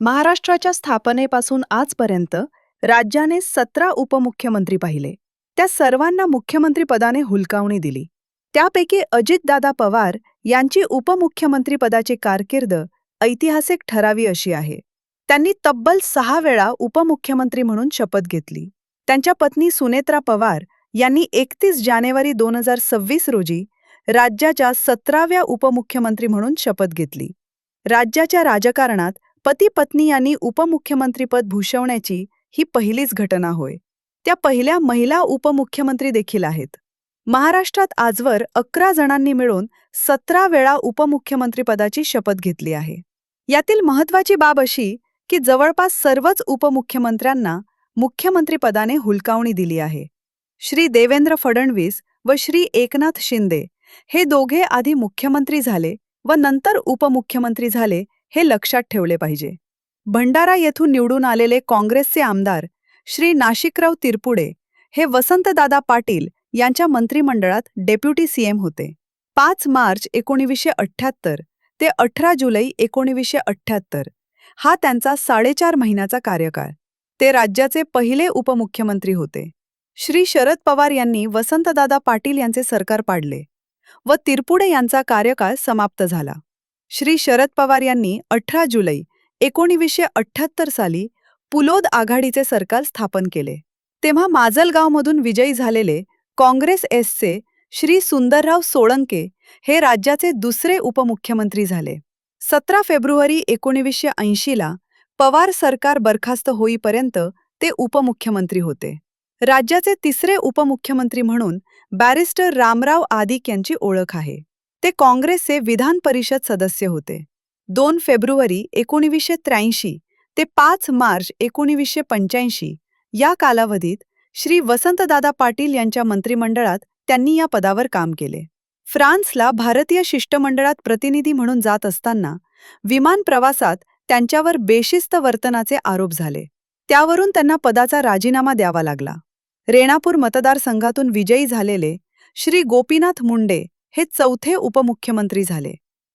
महाराष्ट्राच्या स्थापनेपासून आजपर्यंत राज्याने सतरा उपमुख्यमंत्री पाहिले. त्या सर्वांना मुख्यमंत्रीपदाने हुलकावणी दिली. त्यापैकी अजितदादा पवार यांची उपमुख्यमंत्रीपदाची कारकीर्द ऐतिहासिक ठरावी अशी आहे. त्यांनी तब्बल सहा वेळा उपमुख्यमंत्री म्हणून शपथ घेतली. त्यांच्या पत्नी सुनेत्रा पवार यांनी एकतीस जानेवारी दोन हजार सव्वीस रोजी राज्याच्या सतराव्या उपमुख्यमंत्री म्हणून शपथ घेतली. राज्याच्या राजकारणात पती पत्नी यांनी उपमुख्यमंत्रीपद भूषवण्याची ही पहिलीच घटना होय. त्या पहिल्या महिला उपमुख्यमंत्री देखील आहेत. महाराष्ट्रात आजवर अकरा जणांनी मिळून सतरा वेळा उपमुख्यमंत्रीपदाची शपथ घेतली आहे. यातील महत्वाची बाब अशी की जवळपास सर्वच उपमुख्यमंत्र्यांना मुख्यमंत्रीपदाने हुलकावणी दिली आहे. श्री देवेंद्र फडणवीस व श्री एकनाथ शिंदे हे दोघे आधी मुख्यमंत्री झाले व नंतर उपमुख्यमंत्री झाले हे लक्षात ठेवले पाहिजे. भंडारा येथून निवडून आलेले काँग्रेसचे आमदार श्री नाशिकराव तिरपुडे हे वसंतदादा पाटील यांच्या मंत्रिमंडळात डेप्युटी सीएम होते. पाच मार्च एकोणीसशे अठ्ठ्याहत्तर ते अठरा जुलै एकोणीसशे अठ्ठ्याहत्तर हा त्यांचा साडेचार महिन्याचा कार्यकाळ. ते राज्याचे पहिले उपमुख्यमंत्री होते. श्री शरद पवार यांनी वसंतदादा पाटील यांचे सरकार पाडले व तिरपुडे यांचा कार्यकाळ समाप्त झाला. श्री शरद पवार यांनी अठरा जुलै एकोणीसशे अठ्ठ्याहत्तर साली पुलोद आघाडीचे सरकार स्थापन केले. तेव्हा माजलगावमधून विजयी झालेले काँग्रेस एसचे श्री सुंदरराव सोळंके हे राज्याचे दुसरे उपमुख्यमंत्री झाले. सतरा फेब्रुवारी एकोणीसशे ऐंशीला पवार सरकार बरखास्त होईपर्यंत ते उपमुख्यमंत्री होते. राज्याचे तिसरे उपमुख्यमंत्री म्हणून बॅरिस्टर रामराव आदिक यांची ओळख आहे. ते काँग्रेसचे विधान परिषद सदस्य होते. दोन फेब्रुवारी एकोणीसशे त्र्याऐंशी ते पाच मार्च एकोणीसशे पंच्याऐंशी या कालावधीत श्री वसंतदादा पाटील यांच्या मंत्रिमंडळात त्यांनी या पदावर काम केले. फ्रान्सला भारतीय शिष्टमंडळात प्रतिनिधी म्हणून जात असताना विमान प्रवासात त्यांच्यावर बेशिस्त वर्तनाचे आरोप झाले. त्यावरून त्यांना पदाचा राजीनामा द्यावा लागला. रेणापूर मतदारसंघातून विजयी झालेले श्री गोपीनाथ मुंडे हे चौथे उपमुख्यमंत्री झाले.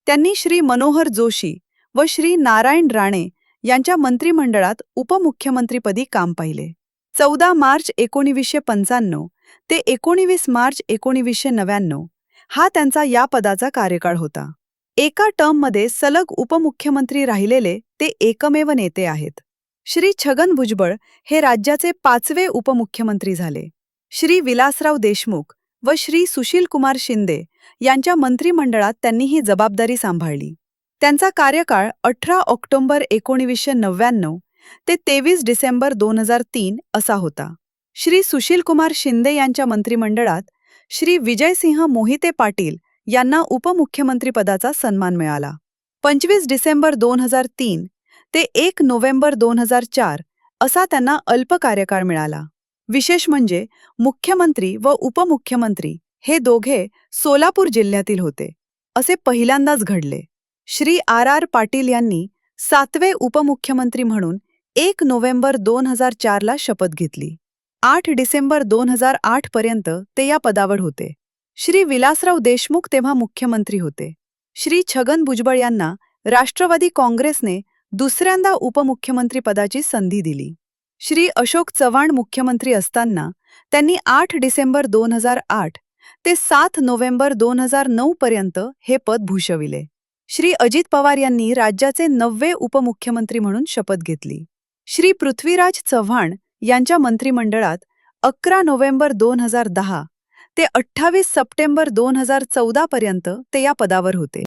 त्यांनी श्री मनोहर जोशी व श्री नारायण राणे यांच्या मंत्रिमंडळात उपमुख्यमंत्रीपदी काम पाहिले. चौदा मार्च एकोणीसशे पंचाण्णव ते एकोणीस मार्च एकोणीसशे नव्याण्णव हा त्यांचा या पदाचा कार्यकाळ होता. एका टर्ममध्ये सलग उपमुख्यमंत्री राहिलेले ते एकमेव नेते आहेत. श्री छगन भुजबळ हे राज्याचे पाचवे उपमुख्यमंत्री झाले. श्री विलासराव देशमुख व श्री सुशीलकुमार शिंदे यांच्या मंत्रिमंडळात त्यांनी ही जबाबदारी सांभाळली. त्यांचा कार्यकाळ अठरा ऑक्टोबर एकोणीसशे नव्याण्णव ते तेवीस डिसेंबर दोन हजार तीन असा होता. श्री सुशीलकुमार शिंदे यांच्या मंत्रिमंडळात श्री विजयसिंह मोहिते पाटील यांना उपमुख्यमंत्रीपदाचा सन्मान मिळाला. पंचवीस डिसेंबर दोन हजार तीन ते एक नोव्हेंबर दोन हजार चार असा त्यांना अल्प कार्यकाळ मिळाला. विशेष म्हणजे मुख्यमंत्री व उपमुख्यमंत्री हे दोघे सोलापूर जिल्ह्यातील होते. असे पहिल्यांदाच घडले. श्री आर आर पाटील यांनी सातवे उपमुख्यमंत्री म्हणून एक नोव्हेंबर दोन हजार चारला शपथ घेतली. आठ डिसेंबर दोन हजार आठ पर्यंत ते या पदावर होते. श्री विलासराव देशमुख तेव्हा मुख्यमंत्री होते. श्री छगन भुजबळ यांना राष्ट्रवादी काँग्रेसने दुसऱ्यांदा उपमुख्यमंत्रीपदाची संधी दिली. श्री अशोक चव्हाण मुख्यमंत्री असताना त्यांनी आठ डिसेंबर दोन हजार आठ ते सात नोव्हेंबर दोन हजार नऊ पर्यंत हे पद भूषविले. श्री अजित पवार यांनी राज्याचे नववे उपमुख्यमंत्री म्हणून शपथ घेतली. श्री पृथ्वीराज चव्हाण यांच्या मंत्रिमंडळात अकरा नोव्हेंबर दोन हजार दहा ते अठ्ठावीस सप्टेंबर दोन हजार चौदा पर्यंत ते या पदावर होते.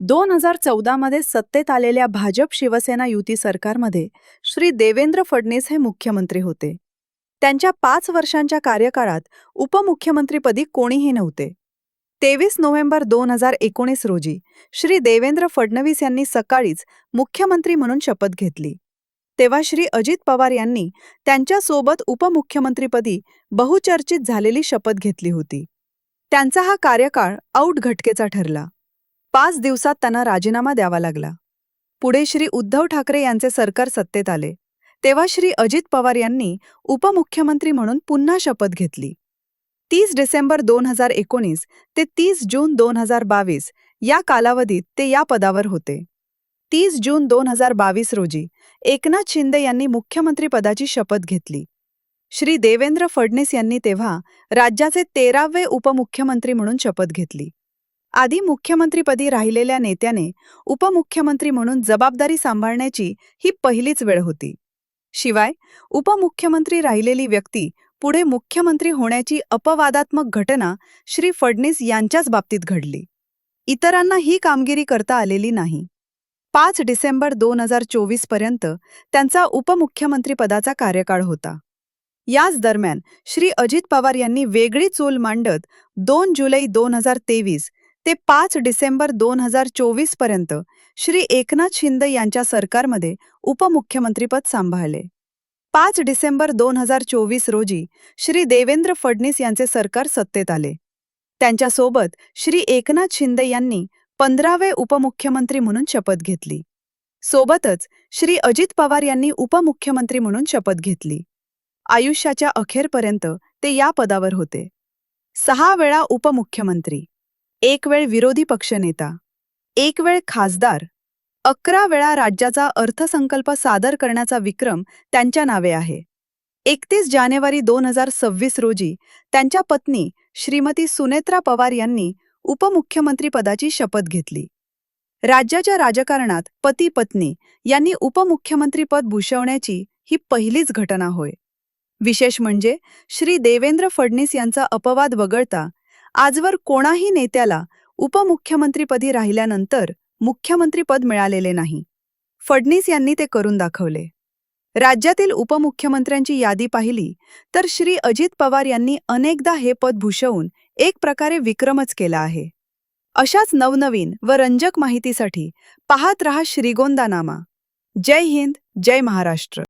दोन हजार चौदामध्ये सत्तेत आलेल्या भाजप शिवसेना युती सरकारमध्ये श्री देवेंद्र फडणीस हे मुख्यमंत्री होते. त्यांच्या पाच वर्षांच्या कार्यकाळात उपमुख्यमंत्रीपदी कोणीही नव्हते. तेवीस नोव्हेंबर दोन हजार एकोणीस रोजी श्री देवेंद्र फडणवीस यांनी सकाळीच मुख्यमंत्री म्हणून शपथ घेतली. तेव्हा श्री अजित पवार यांनी त्यांच्यासोबत उपमुख्यमंत्रीपदी बहुचर्चित झालेली शपथ घेतली होती. त्यांचा हा कार्यकाळ आऊट घटकेचा ठरला. पाच दिवसात त्यांना राजीनामा द्यावा लागला. पुढे श्री उद्धव ठाकरे यांचे सरकार सत्तेत आले. तेव्हा श्री अजित पवार यांनी उपमुख्यमंत्री म्हणून पुन्हा शपथ घेतली. तीस डिसेंबर दोन हजार एकोणीस ते तीस जून दोन हजार बावीस या कालावधीत ते या पदावर होते. तीस जून दोन हजार बावीस रोजी एकनाथ शिंदे यांनी मुख्यमंत्रीपदाची शपथ घेतली. श्री देवेंद्र फडणीस यांनी तेव्हा राज्याचे तेरावे उपमुख्यमंत्री म्हणून शपथ घेतली. आधी मुख्यमंत्रीपदी राहिलेल्या नेत्याने उपमुख्यमंत्री म्हणून जबाबदारी सांभाळण्याची ही पहिलीच वेळ होती. शिवाय उपमुख्यमंत्री राहिलेली व्यक्ती पुढे मुख्यमंत्री होण्याची अपवादात्मक घटना श्री फडणीस यांच्याच बाबतीत घडली. इतरांना ही कामगिरी करता आलेली नाही. पाच डिसेंबर दोन हजार चोवीसपर्यंत त्यांचा उपमुख्यमंत्रीपदाचा कार्यकाळ होता. याच दरम्यान श्री अजित पवार यांनी वेगळी चूल मांडत दोन जुलै दोन हजार तेवीस ते पाच डिसेंबर दोन हजार चोवीसपर्यंत श्री एकनाथ शिंदे यांच्या सरकारमध्ये उपमुख्यमंत्रीपद सांभाळले. पाच डिसेंबर दोन हजार चोवीस रोजी श्री देवेंद्र फडणीस यांचे सरकार सत्तेत आले. त्यांच्यासोबत श्री एकनाथ शिंदे यांनी पंधरावे उपमुख्यमंत्री म्हणून शपथ घेतली. सोबतच श्री अजित पवार यांनी उपमुख्यमंत्री म्हणून शपथ घेतली. आयुष्याच्या अखेरपर्यंत ते या पदावर होते. सहा वेळा उपमुख्यमंत्री. एक वेळ विरोधी पक्षनेता एक वेळ खासदार अकरा वेळा राज्याचा अर्थसंकल्प सादर करण्याचा विक्रम त्यांच्या नावे आहे. एकतीस जानेवारी दोन हजार सव्वीस रोजी त्यांच्या पत्नी श्रीमती सुनेत्रा पवार यांनी उपमुख्यमंत्रीपदाची शपथ घेतली. राज्याच्या राजकारणात पती पत्नी यांनी उपमुख्यमंत्रीपद भूषवण्याची ही पहिलीच घटना होय. विशेष म्हणजे श्री देवेंद्र फडणीस यांचा अपवाद वगळता आजवर कोणाही नेत्याला उपमुख्यमंत्रीपदी राहिल्यानंतर मुख्यमंत्रीपद मिळालेले नाही. फडणीस यांनी ते करून दाखवले. राज्यातील उपमुख्यमंत्र्यांची यादी पाहिली तर श्री अजित पवार यांनी अनेकदा हे पद भूषवून एक प्रकारे विक्रमच केला आहे. अशाच नवनवीन व रंजक माहितीसाठी पाहत रहा श्रीगोंदानामा. जय हिंद जय महाराष्ट्र.